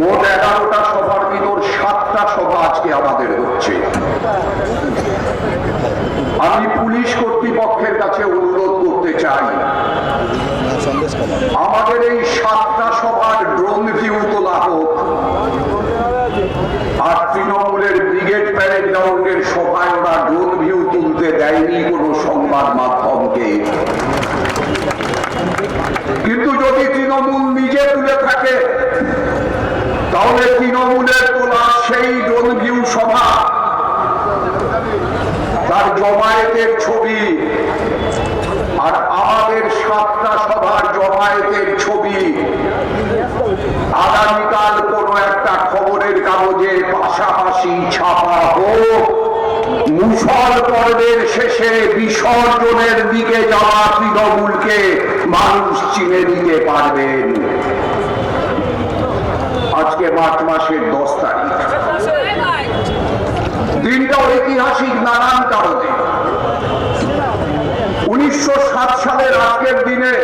মোট এগারোটা সভার ভিতর সাতটা সভা আজকে আমাদের হচ্ছে। আমি পুলিশ কর্তৃপক্ষের কাছে অনুরোধ করতে চাই। আমাদের এই সাতটা সভার ড্রোন ভিউ তোলা হোক আর তৃণমূলের ব্রিগেড প্যারেড গ্রাউন্ডের সভায় ওরা ড্রোন ভিউ তুলতে দেয়নি কোনো সংবাদ মাধ্যমকে কিন্তু যদি তৃণমূল নিজে তুলে থাকে, তাহলে তৃণমূলের তোলা সেই ড্রোন সভা। তার জমায়েতের ছবি আর আমাদের সাতটা সভার জমায়েতের ছবি। আগামীকাল কোন একটা খবরের কাগজে পাশাপাশি ছাপা হোক। মুসল পর্বের শেষে বিসর্জনের দিকে যাওয়া তৃণমূলকে মানুষ চিনে দিতে পারবেন। আজকে মার্চ মাসের দশ তারিখ। দিনটা ঐতিহাসিক নানান কারণে উনিশশো সাত সালের আজকের দিনে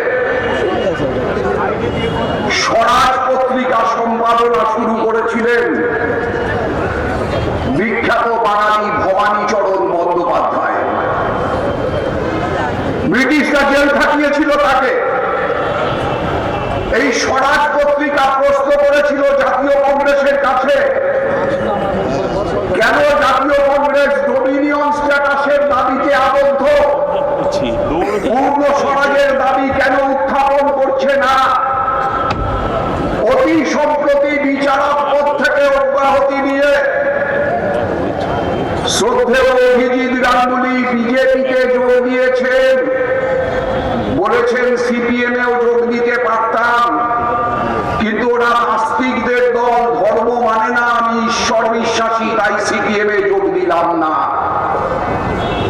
স্বরাজ পত্রিকা সম্পাদনা শুরু করেছিলেন বিখ্যাত বাঙালি ভবানীচরণ বন্দ্যোপাধ্যায়। ব্রিটিশরা জেল থাকিয়েছিল তাকে। এই স্বরাজ পত্রিকা প্রশ্ন করেছিল জাতীয় কংগ্রেসের কাছে। কেন জাতীয় কংগ্রেস ডোমিনিয়ন স্ট্যাটাসের দাবিতে আবদ্ধ? পূর্ণ স্বরাজের দাবি কেন উত্থাপন করছে না? অতি সম্প্রতি বিচারক পদ থেকে অব্যাহতি নিয়ে শ্রদ্ধেয় অভিজিৎ গাঙ্গুলি বিজেপিতে যোগ দিয়েছেন। বলেছেন সিপিএম এও যোগ দিতে পারতাম কিন্তু ওরা নাস্তিকদের দল ধর্ম মানে না আমি ঈশ্বর বিশ্বাসী তাই সিপিএম এ যোগ দিলাম না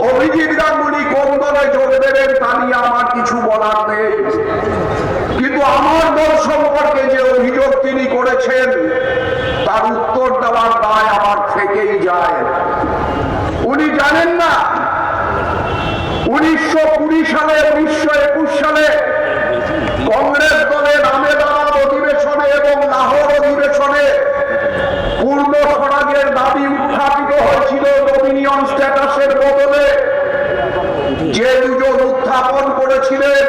অভিজিৎ গাঙ্গুলি কোন দলে যোগ দেবেন তা নিয়ে আমার কিছু বলার নেই কিন্তু আমার দল সম্পর্কে যে অভিযোগ তিনি করেছেন তার উত্তর দেওয়ার দায় আমার থেকেই যায় উনি জানেন না উনিশশো কুড়ি সালে উনিশশো একুশ সালে কংগ্রেস দলের আমেদাবাদ অধিবেশনে এবং লাহোর অধিবেশনে পূর্ণ স্বরাজের দাবি উত্থাপিত হয়েছিল ডোমিনিয়ন স্ট্যাটাসের বদলে যে দুজন উত্থাপন করেছিলেন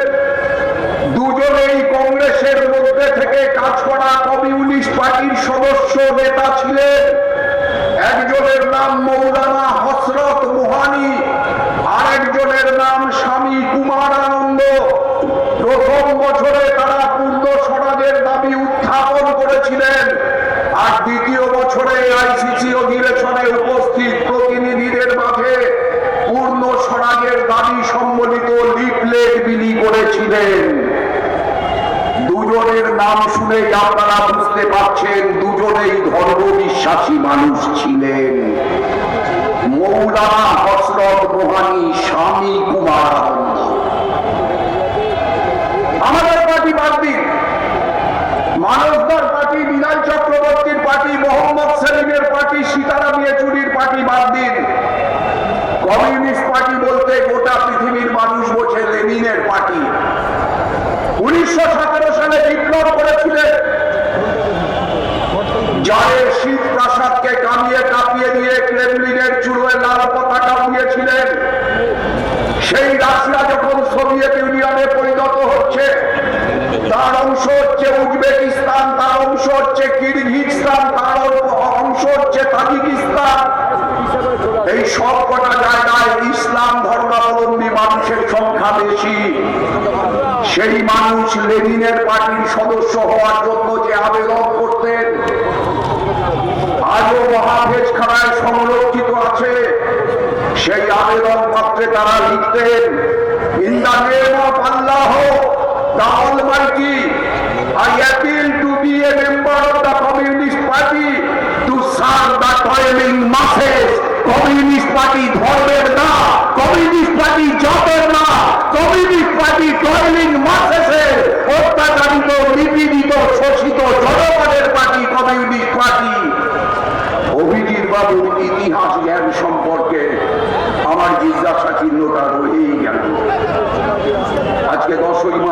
দুজনেই কংগ্রেসের মধ্যে থেকে কাজ করা কমিউনিস্ট পার্টির সদস্য নেতা ছিলেন একজনের নাম মৌলানা হসরত মোহানি আর একজনের নাম স্বামী কুমার আনন্দ প্রথম বছরে তারা পূর্ণ স্বরাজের দাবি উত্থাপন করেছিলেন আর দ্বিতীয় বছরে আইসিসি অধিবেশনে উপস্থিত প্রতিনিধিদের মাঝে পূর্ণ স্বরাজের দাবি সম্বলিত লিফলেট বিলি করেছিলেন দুজনের নাম শুনেই আপনারা বুঝতে পারছেন, দুজনেই ধর্ম বিশ্বাসী মানুষ ছিলেন। মৌলানা হসরত মোহানি স্বামী কুমার আমাদের পার্টি বাদ দিন। মানবদার পার্টি বিনয় চক্রবর্তীর পার্টি, মোহাম্মদ সেলিমের পার্টি, সীতারাম ইয়েচুরির পার্টি বাদ দিন। কমিউনিস্ট পার্টি বলতে গোটা পৃথিবীর মানুষ বোঝে লেনিনের পার্টি। উনিশশো মানুষ লেনিনের পার্টির সদস্য হওয়ার জন্য যে আবেদন করতেন, আজও মহাভেজ খানায় সংরক্ষিত আছে। সেই আবেদন পত্রে তারা লিখতেন the communist party communist party ধর্মের না, কমিউনিস্ট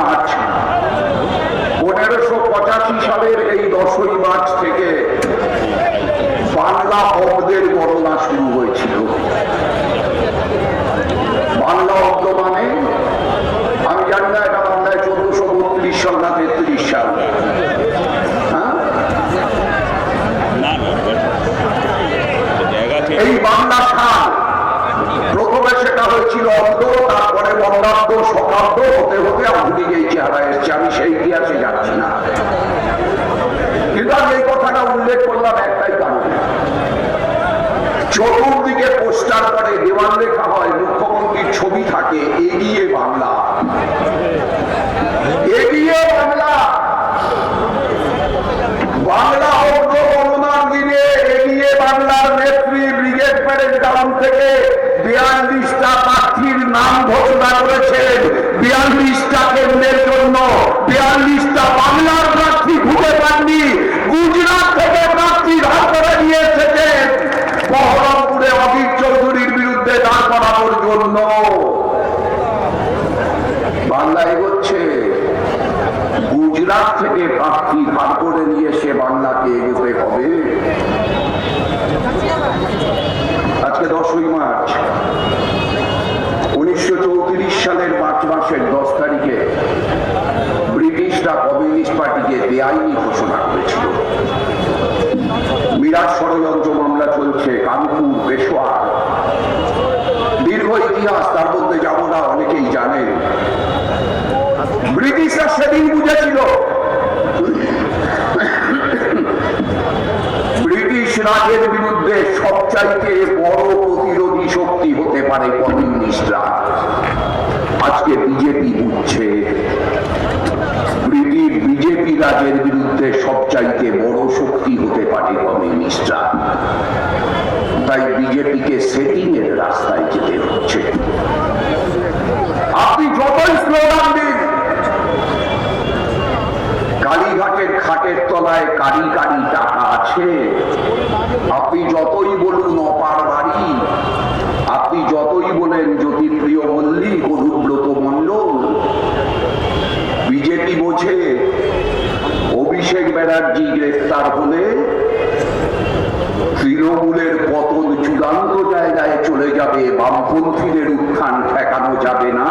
আচ্ছা। পনেরোশো পঁচাশি সালের এই দশই মার্চ থেকে বাংলা অব্দের গণনা শুরু হয়েছে। চতুর্দিকে পোস্টার করে দেওয়াল লেখা হয়, মুখ্যমন্ত্রীর ছবি থাকে, এগিয়ে বাংলা। এগিয়ে বাংলা। বাংলা অগ্র গণনার দিনে এগিয়ে বাংলার নেত্রী ব্রিগেড প্যারেড গ্রাউন্ড থেকে বিয়াল্লিশটা প্রার্থীর নাম ঘোষণা করেছেন। বিয়াল্লিশটা কেন্দ্রের জন্য বিয়াল্লিশটা বাংলার প্রার্থী খুঁজে পাননি গুজরাট থেকে প্রার্থী ধার করে নিয়ে এসেছেন বহরমপুরে অধীর চৌধুরীর বিরুদ্ধে দাঁড় করানোর জন্য বাংলা এগোচ্ছে। গুজরাট থেকে করে নিয়ে সে বাংলাকে এগোতে হবে। আজকে দশই মার্চ, উনিশশো চৌত্রিশ সালের মার্চ মাসের দশ তারিখে ব্রিটিশরা কমিউনিস্ট পার্টিকে বেআইনি ঘোষণা করেছিল। মিরাজ ষড়যন্ত্র সেদিন বুঝেছিল। ব্রিটিশ রাজের বিরুদ্ধে সবচাইতে বড় প্রতিরোধী শক্তি হতে পারে কমিউনিস্টরা আজকে বিজেপি বুঝছে বিজেপি রাজের বিরুদ্ধে সবচাইতে বড় শক্তি হতে পারে কমিউনিস্টরা তাই বিজেপিকে সেটিং এর রাস্তায় যেতে হচ্ছে আপনি যতই স্লোগান দিন কালীঘাটের খাটের তলায় কারি কারি টাকা আছে আপনি যতই বলুন অপার বাড়ি আপনি যতই বলেন জ্যোতিপ্রিয় মল্লিক অনুব্রত মণ্ডল বিজেপি বোঝে অভিষেক ব্যানার্জি গ্রেফতার হলে তৃণমূলের পতন চূড়ান্ত জায়গায় চলে যাবে, বামপন্থীদের উত্থান ঠেকানো যাবে না।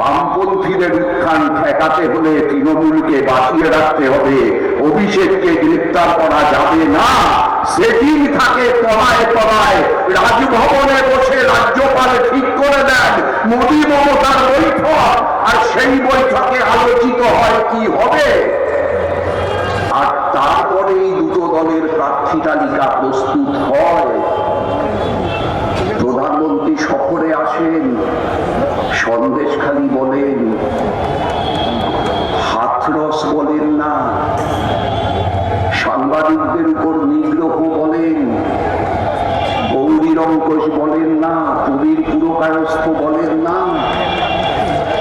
বামপন্থীদের উত্থান ঠেকাতে হলে তৃণমূলকে বাঁচিয়ে রাখতে হবে, অভিষেককে গ্রেপ্তার করা যাবে না। সেদিন থাকে তলায় তলায় রাজভবনে বসে রাজ্যপাল ঠিক করে দেন, মোদী মমতার বৈঠক, আর সেই বৈঠকে আলোচিত হয় কি হবে। আর তারপরে এই দুটো দলের প্রার্থী তালিকা প্রস্তুত হয়। প্রধানমন্ত্রী সফরে আসেন, সন্দেশখালি বলেন, হাথরস বলেন না, সাংবাদিকদের উপর নিগ্রহ বলেন, গৌরীরঙ্কশ বলেন না কবির পুরকায়স্থ বলেন না।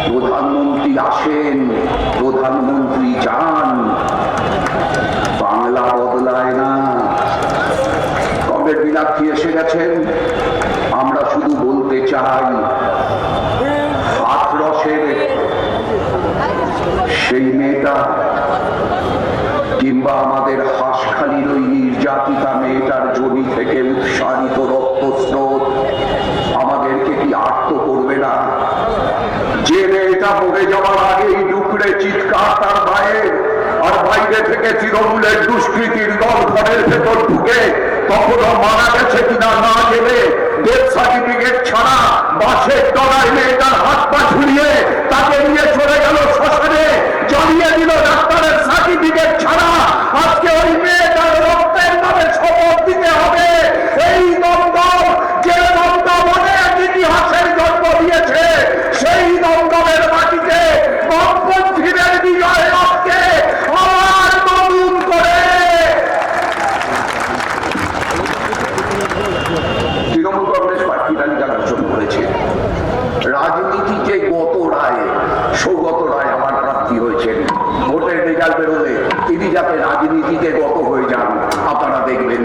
প্রধানমন্ত্রী আসেন, প্রধানমন্ত্রী যান। গেছেন, আমরা শুধু বলতে চাই হাতরসের সেই মেয়েটা কিংবা আমাদের হাঁসখালির ওই নির্যাতিতা মেয়েটার জমি থেকে উৎসারিত রক্তস্রোত, আমাদেরকে কি আত্ম করবে না? যে মেয়েটা পড়ে যাওয়ার আগেই ডুকরে চিৎকার তার মায়ের আর বাইরে থেকে তৃণমূলের দুষ্কৃতির দল ঘরের ভেতর ঢুকে তখনও মারা গেছে কিনা না গেলে ডেথ সার্টিফিকেট ছাড়া বাসের তলায় মেয়েটার হাত পা ছুড়িয়ে তাকে নিয়ে চলে গেল শ্মশানে, জ্বালিয়ে দিল ডাক্তারের সার্টিফিকেট ছাড়া আজকে ওই মেয়েটার রক্তের নামে শপথ দিতে হবে এই দ্বন্দ্ব যে দ্বন্দ্ব অনেক ইতিহাসের জন্ম দিয়েছে সেই দমদমের মাটিতে বামপন্থীদের বিজয় রক্তে আবার নতুন করে তৃণমূল কংগ্রেস প্রার্থী তালিকা ঘোষণা করেছে রাজনীতিতে গত রায় সৌগত রায় আমার প্রার্থী হয়েছেন ভোটের রেজাল্ট বেরোলে তিনি যাতে রাজনীতিতে গত হয়ে যান আপনারা দেখবেন